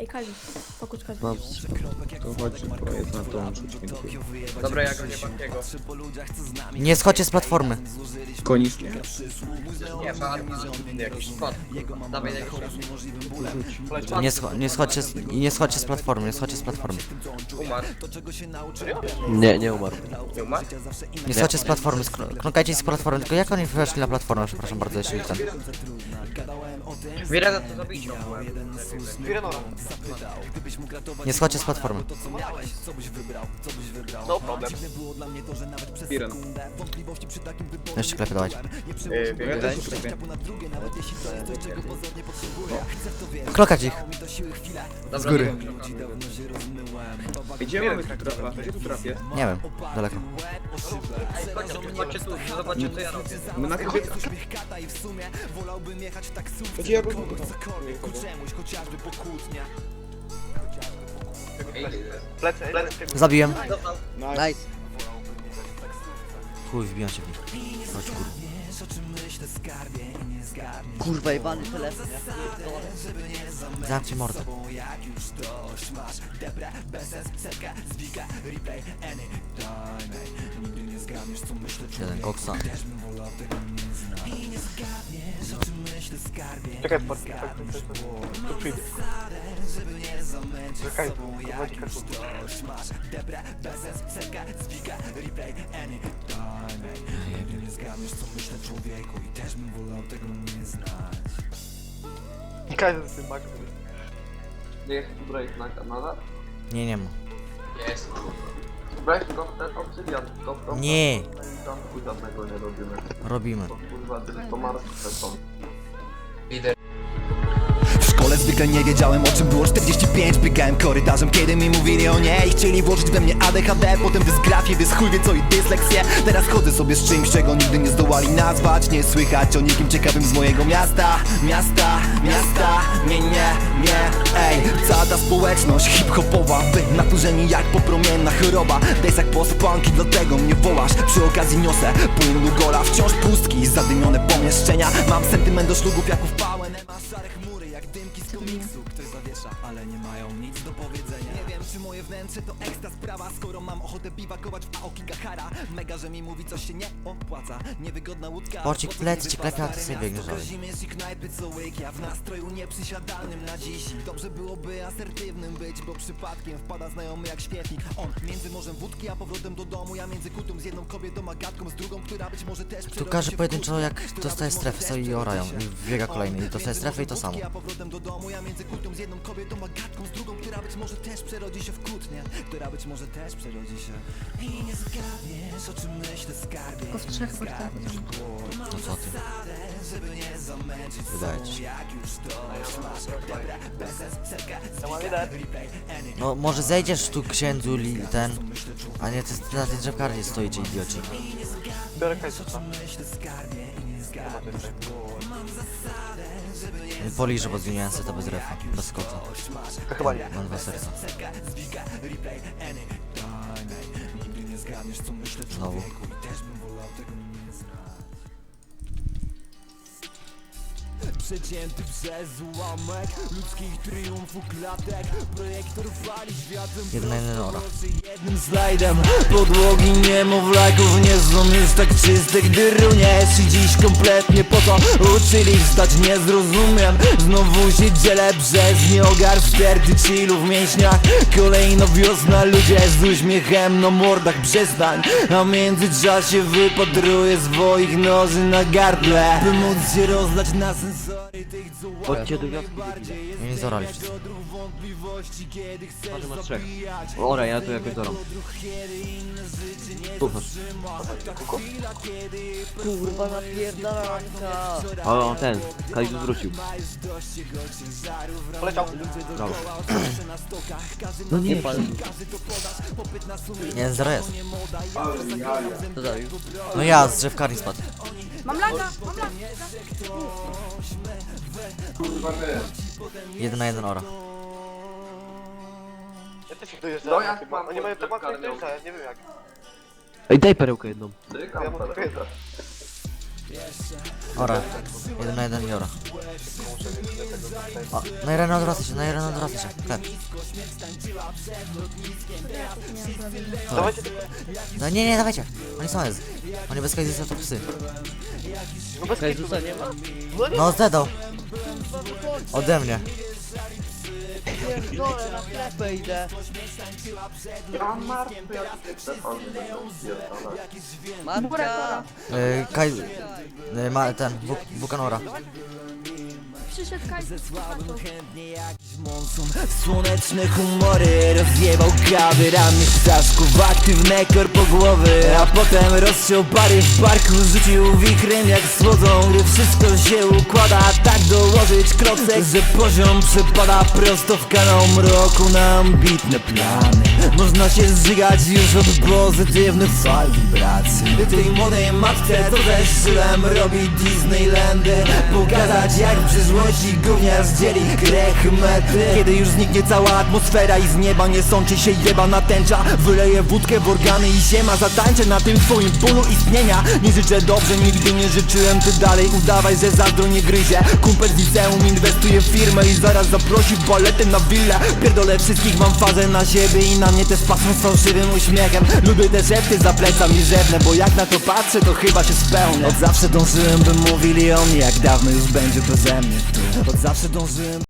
Ej, Kazi, pokój Kazi. Mam to chodzi, bo jest na tą Dobra, ja go nie bakiego. Nie schodźcie z platformy. Konicznie. Nie, ma jakiś spot. Dawaj spot. Nie, scho nie, schodźcie z, nie schodźcie z platformy, nie schodźcie z platformy. Umarł. Nie, nie umarł. Nie umarł? Nie schodźcie z platformy, knokajcie z platformy, tylko jak oni weszli na platformę, przepraszam bardzo, jeśli ten... Wirena to zabicie ogółem. Nie schodźcie z platformy. No problem. Piren. Jeszcze klepie dawać. Yy, biegaj. Klokać ich. Dobra, góry. wiem, Gdzie mamy tu trapa? Gdzie tu trapie? Nie wiem, daleko. Chodźcie tu, zobaczcie co ja robię. My na tym Gdzie ja go Plecy, plecy. Zabiłem. Nice. Chuj, wbijam się w nich. Chodź kur... Kurwa, jebany telefon, ja pierdolę. Zamknij mordę. Jeden koksa. Czekaj, pod, tu przyjdę. Czekaj, prowadzi kartę. Z tym makiem. Niech break na kanale. Nie, nie ma. Jest. Break to ten obsydian. To, to Nie. Tam chuj żadnego nie robimy. Robimy. To kurwa tylko martwe są. W szkole zwykle nie wiedziałem o czym było. 45 Biegałem korytarzem, kiedy mi mówili o nie I chcieli włożyć we mnie ADHD Potem dysgrafię, wie co i dysleksję. Teraz chodzę sobie z czymś, czego nigdy nie zdołali nazwać. Nie słychać o nikim ciekawym z mojego miasta Miasta, miasta, nie, nie, nie Ej, cała ta społeczność hip-hopowa Wynaturzeni jak popromienna choroba. Dejs jak post-punki, dlatego mnie wołasz. Przy okazji niosę płyn gola Wciąż pustki, zadymione pomieszczenia. Mam sentyment do szlugów jak upałem Ma szare chmury komiksu Ktoś zawiesza, ale nie mają nic do powiedzenia czy moje wnętrze to ekstra sprawa? Skoro mam ochotę biwakować w Aoki Gahara Mega, że mi mówi coś się nie opłaca. Niewygodna łódka Porcik po co plec ci wypada klepie, a ty sobie. Zimierz i knajpy co łyk Ja w nastroju nieprzysiadalnym na dziś. Dobrze byłoby asertywnym być Bo przypadkiem wpada znajomy jak On między morzem wódki, a powrotem do domu. Ja między kutą z jedną kobietą, a gadką z drugą Która być może też Tu w pojedynczo jak dostaje też sobie i orają. I biega kolejny i dostaje strefę i to samo. a powrotem do domu. Ja między kłótnią z jedną kobietą, a gadką z drugą Która być może też przerodzi się w kłótnię Która być może też przerodzi się. I nie zgadniesz o czym myślę skarbie. Tylko w trzech portach. No co ty? Wydaje ci. Się. No może zejdziesz tu księdzu li ten, a nie ty na tej drzewkarnie stoicie idioci. Biorę kaj z tam. Poliżę, bo zmieniałem sobie to bez refa, bez kota. To chyba nie. Mam dwa serca. Znowu. Przecięty przez ułamek ludzkich triumfów klatek. Projektor wali światem Jeden na jeden ora. jednym slajdem. Podłogi niemowlaków nie są już tak czyste Gdy runiesz i dziś kompletnie po to Uczyli wstać nie zrozumiem Znowu się dzielę przez nieogar Sterty chillu w mięśniach. Kolejno wiosna ludzie z uśmiechem na mordach przestań. A w międzyczasie wypatruję swoich noży na gardle By móc się rozlać na co Chodźcie do wioski, Nie zorali wszyscy. wątpliwości kiedy chcesz Patrz, masz trzech. Ora, ja tu jakoś doram. Chodź. Kurwa, napierdalanka. O, ten. Kalidu zwrócił. Poleciał. No nie, Jeden zero jest. Co zabił? No ja z drzewkarni spadł. Mam laga, mam laga. Jeden na jeden ora. Ja też ich dojeżdżam. No, jak chyba. mam Oni mają to pod mocno karnią. nie wiem jak. Ej, daj perełkę jedną. Tykam Ja mam tylko jedno. Ora. Jeden na jeden i ora. O, na Irena odwraca się, na Irena odwraca się. Klep. Dawajcie tylko. No nie, nie, dawajcie. Oni są jest. Oni bez Kajzusa to psy. No bez Jezusa nie ma? No zdedał. Ode mnie. Pierdolę, na klepę idę. Ja martwy Stefan! Yy, Kaj... Yy, ma ten, Wuk Wukanora. Przyszedł Kajdu. Słoneczne humory rozjebał kawy rannych ptaszków Aktywne korpogłowy A potem rozciął pary w parku Rzucił wichrem jak słodzą Gdy wszystko się układa Dołożyć klocek Że poziom przepada prosto w kanał mroku Na ambitne plany. Można się zżygać już od pozytywnych fal wibracji. Tej młodej matce to też żyłem Robi Disneylandy. Pokazać jak w przyszłości gówniarz dzieli grech mety. Kiedy już zniknie cała atmosfera i z nieba nie sączy się jebana tęcza Wyleję wódkę w organy i ziema Zatańczę na tym twoim polu istnienia. Nie życzę dobrze, nigdy nie życzyłem Ty dalej udawaj, że zazdro nie gryzie Kumpel z liceum inwestuje w firmę I zaraz zaprosi w baletę na willę. Pierdolę wszystkich, mam fazę na siebie I na mnie też patrzą z fałszywym uśmiechem. Lubię te szepty za plecami rzewne Bo jak na to patrzę, to chyba się spełnię. Od zawsze dążyłem, by mówili o mnie Jak dawno już będzie beze mnie Od zawsze dążyłem